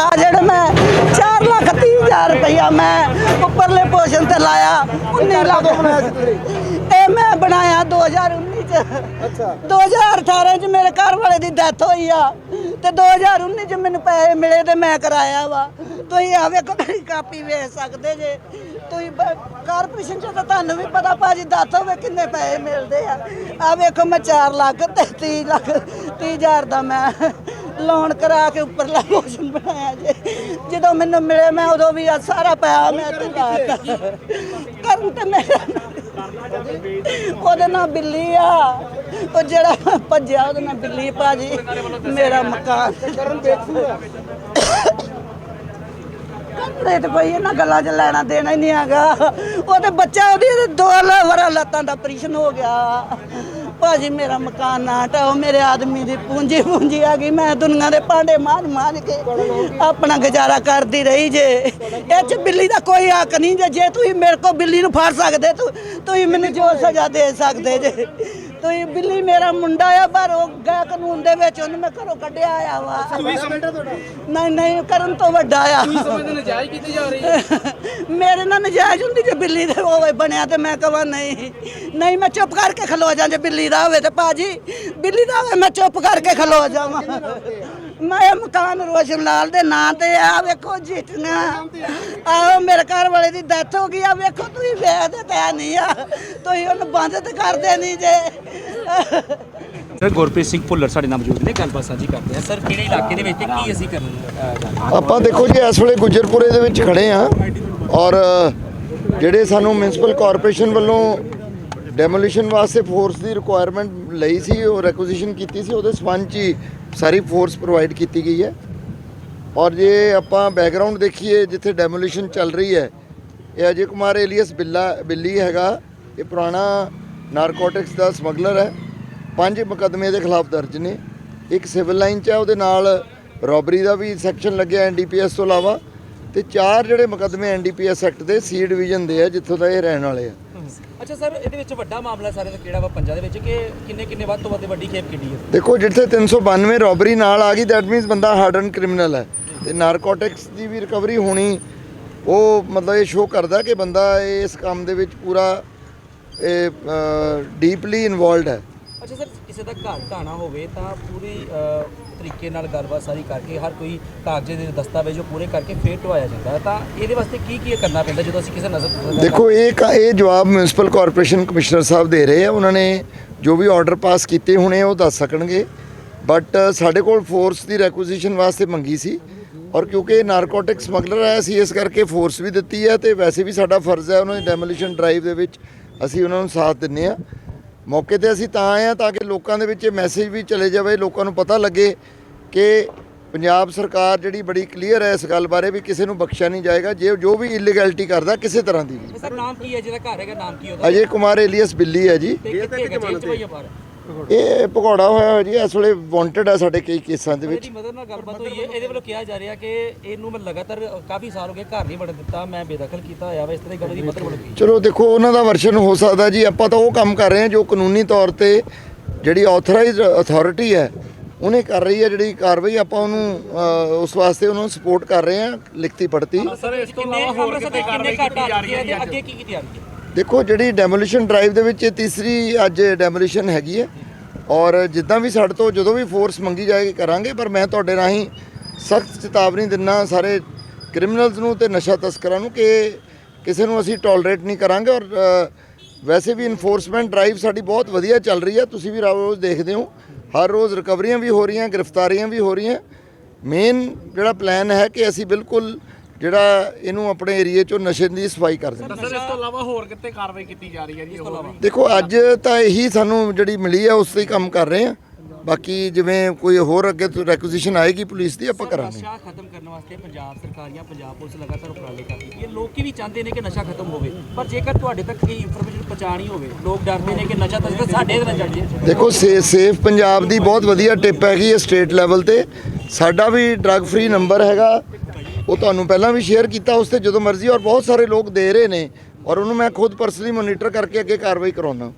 ਆ ਜਿਹੜਾ ਮੈਂ 4 ਲੱਖ 30 ਹਜ਼ਾਰ ਰੁਪਇਆ ਮੈਂ ਉੱਪਰਲੇ ਪੋਸ਼ਨ ਤੇ ਲਾਇਆ 19 ਲੱਖ। ਇਹ ਮੈਂ ਬਣਾਇਆ 2019 ਚ। ਅੱਛਾ। 2018 ਚ ਮੇਰੇ ਘਰ ਵਾਲੇ ਦੀ ਡੈਥ ਹੋਈ ਆ। ਤੇ 2019 ਚ ਮੈਨੂੰ ਪੈਸੇ ਮਿਲੇ ਤੇ ਮੈਂ ਕਰਾਇਆ ਵਾ। ਤੁਸੀਂ ਆ ਵੇਖੋ ਮੇਰੀ ਕਾਪੀ ਵੇਖ ਸਕਦੇ ਜੇ। ਤੁਸੀਂ ਕਾਰਪੋਰੇਸ਼ਨ ਚ ਤਾਂ ਤੁਹਾਨੂੰ ਵੀ ਪਤਾ ਭਾਜੀ ਦੱਸ ਹੋਵੇ ਕਿੰਨੇ ਪੈਸੇ ਮਿਲਦੇ ਆ। ਆ ਵੇਖੋ ਮੈਂ 4 ਲੱਖ ਤੇ 30 ਲੱਖ 30 ਹਜ਼ਾਰ ਦਾ ਮੈਂ ਲੋਨ ਕਰਾ ਕੇ ਉੱਪਰਲਾ ਪੋਸ਼ਨ ਬਣਾਇਆ ਜੇ। ਜਦੋਂ ਮੈਨੂੰ ਮਿਲੇ ਮੈਂ ਉਦੋਂ ਵੀ ਆ ਸਾਰਾ ਪਾਇਆ, ਮੈਂ ਤੇ ਲਾਤਾ ਕਰਨ ਤੇ ਮੇਰਾ ਉਹਦੇ ਨਾਲ ਬਿੱਲੀ ਆ। ਉਹ ਜਿਹੜਾ ਭੱਜਿਆ, ਉਹਦੇ ਨਾਲ ਬਿੱਲੀ ਭਾਜੀ। ਮੇਰਾ ਮਕਾਨ। ਕਰਨ ਵੇਚੂਗਾ ਕੱਪੜੇ ਤੇ ਕੋਈ ਇਹਨਾਂ ਗੱਲਾਂ 'ਚ ਲੈਣਾ ਦੇਣਾ ਹੀ ਨਹੀਂ ਹੈਗਾ। ਉਹ ਤੇ ਬੱਚਾ ਉਹਦੀ ਦੋ ਵਾਰਾ ਲੱਤਾਂ ਦਾ ਆਪਰੇਸ਼ਨ ਹੋ ਗਿਆ। ਭਾਜੀ ਮੇਰਾ ਮਕਾਨ ਨਾ ਢਾਓ ਮੇਰੇ ਆਦਮੀ ਦੀ ਪੂੰਜੀ ਪੂੰਜੀ ਆ ਗਈ। ਮੈਂ ਦੁਨੀਆ ਦੇ ਭਾਂਡੇ ਮਾਰ ਮਾਰ ਕੇ ਆਪਣਾ ਗੁਜ਼ਾਰਾ ਕਰਦੀ ਰਹੀ ਜੇ। ਇਹ ਚ ਬਿੱਲੀ ਦਾ ਕੋਈ ਹੱਕ ਨਹੀਂ ਜੇ ਜੇ ਤੁਸੀਂ ਮੇਰੇ ਕੋ ਬਿੱਲੀ ਨੂੰ ਫੜ ਸਕਦੇ, ਤੂੰ ਤੁਸੀਂ ਮੈਨੂੰ ਜੋ ਸਜ਼ਾ ਦੇ ਸਕਦੇ ਜੇ। ਤੁਸੀਂ ਬਿੱਲੀ ਮੇਰਾ ਮੁੰਡਾ ਆ ਪਰ ਉਹ ਗਿਆ ਕਾਨੂੰਨ ਦੇ ਵਿੱਚ ਉਹਨੂੰ ਮੈਂ ਘਰੋਂ ਕੱਢਿਆ ਆ ਵਾ। ਤੁਹਾਡਾ? ਨਹੀਂ ਨਹੀਂ ਕਰਨ ਤੋਂ ਵੱਡਾ ਆ। ਸਮਝਦੇ ਨਜਾਇਜ਼ ਕੀਤੀ ਜਾ ਰਹੀ ਹੈ? ਮੇਰੇ ਨਾਲ ਨਜਾਇਜ਼ ਹੁੰਦੀ ਜੇ ਬਿੱਲੀ ਦੇ ਹੋਵੇ ਬਣਿਆ ਤੇ ਮੈਂ ਕਹਾਂ ਨਹੀਂ। ਨਹੀਂ ਮੈਂ ਚੁੱਪ ਕਰਕੇ ਖਲੋ ਜਾਂ ਜੇ ਬਿੱਲੀ ਦਾ ਹੋਵੇ ਤੇ ਭਾਜੀ ਬਿੱਲੀ ਦਾ ਹੋਵੇ ਮੈਂ ਚੁੱਪ ਕਰਕੇ ਖਲੋ ਜਾਵਾਂ। ਮੈਂ ਮਕਾਨ ਰੋਸ਼ਨ ਲਾਲ ਦੇ ਨਾਂ ਤੇ ਆ ਵੇਖੋ ਜੀਤੀਆਂ ਆਹੋ ਮੇਰੇ ਘਰ ਵਾਲੇ ਦੀ ਡੈਥ ਹੋ ਗਈ ਆ ਵੇਖੋ ਤੁਸੀਂ ਵੇਖਦੇ ਤੇ ਨਹੀਂ ਆ। ਤੁਸੀਂ ਉਹਨੂੰ ਬੰਦ ਤੇ ਕਰਦੇ ਨਹੀਂ ਜੇ। ਸਰ ਗੁਰਪ੍ਰੀਤ ਸਿੰਘ ਭੁੱਲਰ ਸਾਡੇ ਨਾਲ ਮੌਜੂਦ ਨੇ ਗੱਲਬਾਤ ਸਾਂਝੀ ਕਰਦੇ ਆ ਸਰ ਕਿਹੜੇ ਇਲਾਕੇ ਦੇ ਵਿੱਚ ਤੇ ਕੀ ਅਸੀਂ ਕਰਨਾ ਆਪਾਂ ਦੇਖੋ ਜੀ ਇਸ ਵੇਲੇ ਗੁੱਜਰਪੁਰੇ ਦੇ ਵਿੱਚ ਖੜੇ ਆ ਔਰ ਜਿਹੜੇ ਸਾਨੂੰ ਮਿਊਨਿਸਪਲ ਕਾਰਪੋਰੇਸ਼ਨ ਵੱਲੋਂ ਡੈਮੋਲੀਸ਼ਨ ਵਾਸਤੇ ਫੋਰਸ ਦੀ ਰਿਕੁਆਇਰਮੈਂਟ ਲਈ ਸੀ ਉਹ ਰੈਕੁਜੀਸ਼ਨ ਕੀਤੀ ਸੀ ਉਹਦੇ ਸਬੰਧ 'ਚ ਸਾਰੀ ਫੋਰਸ ਪ੍ਰੋਵਾਈਡ ਕੀਤੀ ਗਈ ਹੈ। ਔਰ ਜੇ ਆਪਾਂ ਬੈਕਗ੍ਰਾਉਂਡ ਦੇਖੀਏ, ਜਿੱਥੇ ਡੈਮੋਲੀਸ਼ਨ ਚੱਲ ਰਹੀ ਹੈ, ਇਹ ਅਜੇ ਕੁਮਾਰ ਏਲੀਅਸ ਬਿੱਲਾ, ਬਿੱਲੀ ਹੈਗਾ। ਇਹ ਪੁਰਾਣਾ ਨਾਰਕੋਟਿਕਸ ਦਾ ਸਮਗਲਰ ਹੈ। ਪੰਜ ਮੁਕੱਦਮੇ ਦੇ ਖਿਲਾਫ ਦਰਜ ਨੇ। ਇੱਕ ਸਿਵਲ ਲਾਈਨ 'ਚ ਹੈ, ਉਹਦੇ ਨਾਲ ਰੋਬਰੀ ਦਾ ਵੀ ਸੈਕਸ਼ਨ ਲੱਗਿਆ ਐਨਡੀਪੀਐਸ ਤੋਂ ਇਲਾਵਾ। ਤੇ ਚਾਰ ਜਿਹੜੇ ਮੁਕੱਦਮੇ ਐਨਡੀਪੀਐਸ ਐਕਟ ਦੇ ਸੀ ਡਿਵੀਜ਼ਨ ਦੇ ਆ ਜਿੱਥੋਂ ਦਾ ਇਹ ਰਹਿਣ ਵਾਲੇ ਆ। ਅੱਛਾ ਸਰ, ਇਹਦੇ ਵਿੱਚ ਵੱਡਾ ਮਾਮਲਾ ਸਾਰੇ ਦਾ ਕਿਹੜਾ ਵਾ ਪੰਜਾਂ ਦੇ ਵਿੱਚ, ਕਿ ਕਿੰਨੇ ਕਿੰਨੇ ਵੱਧ ਤੋਂ ਵੱਧ ਵੱਡੀ ਖੇਪ ਕਿੱਡੀ ਹੈ? ਦੇਖੋ, ਜਿੱਥੇ 392 ਰੋਬਰੀ ਨਾਲ ਆ ਗਈ ਦੈਟ ਮੀਨਸ ਬੰਦਾ ਹਾਰਡਨ ਕ੍ਰਿਮੀਨਲ ਹੈ। ਤੇ ਨਾਰਕੋਟਿਕਸ ਦੀ ਵੀ ਰਿਕਵਰੀ ਹੋਣੀ, ਉਹ ਮਤਲਬ ਇਹ ਸ਼ੋਅ ਕਰਦਾ ਕਿ ਬੰਦਾ ਇਸ ਕੰਮ ਦੇ ਵਿੱਚ ਪੂਰਾ, ਇਹ ਡੀਪਲੀ ਇਨਵੋਲਡ ਹੈ। ਅੱਛਾ ਸਰ, ਕਿਸੇ ਦਾ ਘਰ ਢਾਣਾ ਹੋਵੇ ਤਾਂ ਪੂਰੀ ਤਰੀਕੇ ਨਾਲ ਗੱਲਬਾਤ ਸਾਰੀ ਕਰਕੇ, ਹਰ ਕੋਈ ਕਾਗਜ਼ੇ ਦੇ ਦਸਤਾਵੇਜ਼ ਉਹ ਪੂਰੇ ਕਰਕੇ ਫੇਰ ਢਵਾਇਆ ਜਾਂਦਾ ਹੈ। ਤਾਂ ਇਹਦੇ ਵਾਸਤੇ ਕੀ ਕੀ ਕਰਨਾ ਪੈਂਦਾ ਜਦੋਂ ਅਸੀਂ ਕਿਸੇ ਨਜ਼ਰ ਦੇਖੋ, ਇਹ ਇਹ ਜਵਾਬ ਮਿਊਨਿਸਪਲ ਕਾਰਪੋਰੇਸ਼ਨ ਕਮਿਸ਼ਨਰ ਸਾਹਿਬ ਦੇ ਰਹੇ ਆ। ਉਹਨਾਂ ਨੇ ਜੋ ਵੀ ਆਰਡਰ ਪਾਸ ਕੀਤੇ ਹੋਣੇ ਉਹ ਦੱਸ ਸਕਣਗੇ। ਬਟ ਸਾਡੇ ਕੋਲ ਫੋਰਸ ਦੀ ਰੈਕੁਜੀਸ਼ਨ ਵਾਸਤੇ ਮੰਗੀ ਸੀ। ਔਰ ਕਿਉਂਕਿ ਨਾਰਕੋਟਿਕ ਸਮਗਲਰ ਹੈ, ਅਸੀਂ ਇਸ ਕਰਕੇ ਫੋਰਸ ਵੀ ਦਿੱਤੀ ਹੈ ਤੇ ਵੈਸੇ ਵੀ ਸਾਡਾ ਫਰਜ਼ ਹੈ ਉਹਨਾਂ ਦੀ ਡੈਮੋਲੀਸ਼ਨ ਡਰਾਈਵ ਦੇ ਵਿੱਚ ਅਸੀਂ ਉਹਨਾਂ ਨੂੰ ਸਾਥ ਦਿੰਨੇ ਆ ਮੌਕੇ ਤੇ ਅਸੀਂ ਤਾਂ ਆਏ ਆ ਤਾਂ ਕਿ ਲੋਕਾਂ ਦੇ ਵਿੱਚ ਇਹ ਮੈਸੇਜ ਵੀ ਚਲੇ ਜਾਵੇ ਲੋਕਾਂ ਨੂੰ ਪਤਾ ਲੱਗੇ ਕਿ ਪੰਜਾਬ ਸਰਕਾਰ ਜਿਹੜੀ ਬੜੀ ਕਲੀਅਰ ਹੈ ਇਸ ਗੱਲ ਬਾਰੇ ਵੀ ਕਿਸੇ ਨੂੰ ਬਖਸ਼ਿਆ ਨਹੀਂ ਜਾਏਗਾ ਜੇ ਜੋ ਵੀ ਇਲੀਗੈਲਿਟੀ ਕਰਦਾ ਕਿਸੇ ਤਰ੍ਹਾਂ ਦੀ ਵੀ। ਸਰ ਨਾਮ ਕੀ ਹੈ ਜਿਹਦਾ ਘਰ ਹੈਗਾ ਨਾਮ ਕੀ ਉਹਦਾ? ਅਜੇ ਕੁਮਾਰ ਏਲੀਅਸ ਬਿੱਲੀ ਹੈ ਜੀ। ਤੇ ਕਿੱਥੇ ਹੈਗਾ? ਜੇਲ੍ਹ ਚ ਭਈਆ ਬਾਹਰ ਇਹ ਭਗੌੜਾ ਹੋਇਆ ਹੋਇਆ ਜੀ ਇਸ ਵੇਲੇ ਵਾਂਟਡ ਹੈ ਸਾਡੇ ਕਈ ਕੇਸਾਂ ਦੇ ਵਿੱਚ। ਇਹਦੀ ਮਦਦ ਨਾਲ ਗੱਲਬਾਤ ਹੋਈ ਹੈ। ਇਹਦੇ ਵੱਲੋਂ ਕਿਹਾ ਜਾ ਰਿਹਾ ਕਿ ਇਹਨੂੰ ਮੈਂ ਲਗਾਤਾਰ ਕਾਫੀ ਸਾਲ ਹੋ ਗਏ ਘਰ ਨਹੀਂ ਬਣਨ ਦਿੱਤਾ ਮੈਂ ਬੇਦਖਲ ਕੀਤਾ ਹੋਇਆ ਵਾ ਇਸ ਤਰ੍ਹਾਂ ਦੀ ਗੱਲ ਦੀ ਮਦਦ ਵੱਲੋਂ ਕੀ ਚਲੋ ਦੇਖੋ ਉਹਨਾਂ ਦਾ ਵਰਸ਼ਨ ਹੋ ਸਕਦਾ ਜੀ ਆਪਾਂ ਤਾਂ ਉਹ ਕੰਮ ਕਰ ਰਹੇ ਹਾਂ ਜੋ ਕਾਨੂੰਨੀ ਤੌਰ ਤੇ ਜਿਹੜੀ ਆਥੋਰਾਈਜ਼ਡ ਅਥਾਰਟੀ ਹੈ ਉਹਨੇ ਕਰ ਰਹੀ ਹੈ ਜਿਹੜੀ ਕਾਰਵਾਈ ਆਪਾਂ ਉਹਨੂੰ ਉਸ ਵਾਸਤੇ ਉਹਨੂੰ ਸਪੋਰਟ ਕਰ ਰਹੇ ਹਾਂ ਲਿਖਤੀ ਪੜਤੀ ਸਰ ਇਸ ਤੋਂ ਇਲਾਵਾ ਹੋਰ ਕਿਤੇ ਕਾਰਵਾਈ ਕੀਤੀ ਜਾ ਰਹੀ ਹੈ ਅੱਗੇ ਕੀ ਕੀਤੀ ਜਾ ਰਹੀ ਹੈ? ਦੇਖੋ, ਜਿਹੜੀ ਡੈਮੋਲੀਸ਼ਨ ਡਰਾਈਵ ਦੇ ਵਿੱਚ ਇਹ ਤੀਸਰੀ ਅੱਜ ਡੈਮੋਲੀਸ਼ਨ ਹੈਗੀ ਹੈ। ਔਰ ਜਿੱਦਾਂ ਵੀ ਸਾਡੇ ਤੋਂ ਜਦੋਂ ਵੀ ਫੋਰਸ ਮੰਗੀ ਜਾਏਗੀ ਕਰਾਂਗੇ, ਪਰ ਮੈਂ ਤੁਹਾਡੇ ਰਾਹੀਂ ਸਖਤ ਚੇਤਾਵਨੀ ਦਿੰਨਾ ਸਾਰੇ ਕ੍ਰਿਮੀਨਲਸ ਨੂੰ ਤੇ ਨਸ਼ਾ ਤਸਕਰਾਂ ਨੂੰ ਕਿ ਕਿਸੇ ਨੂੰ ਅਸੀਂ ਟੋਲਰੇਟ ਨਹੀਂ ਕਰਾਂਗੇ। ਔਰ ਵੈਸੇ ਵੀ ਇਨਫੋਰਸਮੈਂਟ ਡਰਾਈਵ ਸਾਡੀ ਬਹੁਤ ਵਧੀਆ ਚੱਲ ਰਹੀ ਹੈ। ਤੁਸੀਂ ਵੀ ਰੋਜ਼ ਦੇਖਦੇ ਹੋ, ਹਰ ਰੋਜ਼ ਰਿਕਵਰੀਆਂ ਵੀ ਹੋ ਰਹੀਆਂ, ਗ੍ਰਿਫਤਾਰੀਆਂ ਵੀ ਹੋ ਰਹੀਆਂ। ਮੇਨ ਜਿਹੜਾ ਪਲਾਨ ਹੈ ਕਿ ਅਸੀਂ ਬਿਲਕੁਲ ਜਿਹੜਾ ਇਹਨੂੰ ਆਪਣੇ ਏਰੀਏ ਚੋਂ ਨਸ਼ੇ ਦੀ ਸਫ਼ਾਈ ਕਰ ਦੇਣਾ ਸਰ ਇਸ ਤੋਂ ਇਲਾਵਾ ਹੋਰ ਕਿਤੇ ਕਾਰਵਾਈ ਕੀਤੀ ਜਾ ਰਹੀ ਹੈ ਜੀ ਹੋਰ ਵੀ? ਦੇਖੋ ਅੱਜ ਤਾਂ ਇਹੀ ਸਾਨੂੰ ਜਿਹੜੀ ਮਿਲੀ ਹੈ ਉਸ ਤੇ ਹੀ ਕੰਮ ਕਰ ਰਹੇ ਹਾਂ। ਬਾਕੀ ਜਿਵੇਂ ਕੋਈ ਹੋਰ ਅੱਗੇ ਤੋਂ ਰੈਕੁਜੀਸ਼ਨ ਆਏਗੀ ਪੁਲਿਸ ਦੀ ਆਪਾਂ ਕਰਾਂਗੇ। ਨਸ਼ਾ ਖਤਮ ਕਰਨ ਵਾਸਤੇ ਪੰਜਾਬ ਸਰਕਾਰ ਜਾਂ ਪੰਜਾਬ ਪੁਲਿਸ ਲਗਾਤਾਰ ਉਪਰਾਲੇ ਕਰਦੀ ਹੈ। ਇਹ ਲੋਕੀ ਵੀ ਚਾਹੁੰਦੇ ਨੇ ਕਿ ਨਸ਼ਾ ਖਤਮ ਹੋਵੇ ਪਰ ਜੇਕਰ ਤੁਹਾਡੇ ਤੱਕ ਇਹ ਇਨਫੋਰਮੇਸ਼ਨ ਪਹੁੰਚਾਣੀ ਹੋਵੇ ਲੋਕ ਡਰਦੇ ਨੇ ਕਿ ਨਸ਼ਾ ਤਸਕਰ ਸਾਡੇ ਦੇ ਨਾਲ ਜੜ ਜੇ ਦੇਖੋ ਸੇ- ਸੇਫ ਪੰਜਾਬ ਦੀ ਬਹੁਤ ਵਧੀਆ ਟਿਪ ਹੈਗੀ ਹੈ ਸਟੇਟ ਲੈਵਲ ਤੇ। ਸਾਡਾ ਵੀ ਡਰੱਗ ਫ੍ਰੀ ਨੰਬਰ ਹੈਗਾ। ਉਹ ਤੁਹਾਨੂੰ ਪਹਿਲਾਂ ਵੀ ਸ਼ੇਅਰ ਕੀਤਾ ਉਸ ਤੇ ਜਦੋਂ ਮਰਜ਼ੀ ਔਰ ਬਹੁਤ ਸਾਰੇ ਲੋਕ ਦੇ ਰਹੇ ਨੇ ਔਰ ਉਹਨੂੰ ਮੈਂ ਖੁਦ ਪਰਸਨਲੀ ਮੋਨੀਟਰ ਕਰਕੇ ਅੱਗੇ ਕਾਰਵਾਈ ਕਰਾਉਣਾ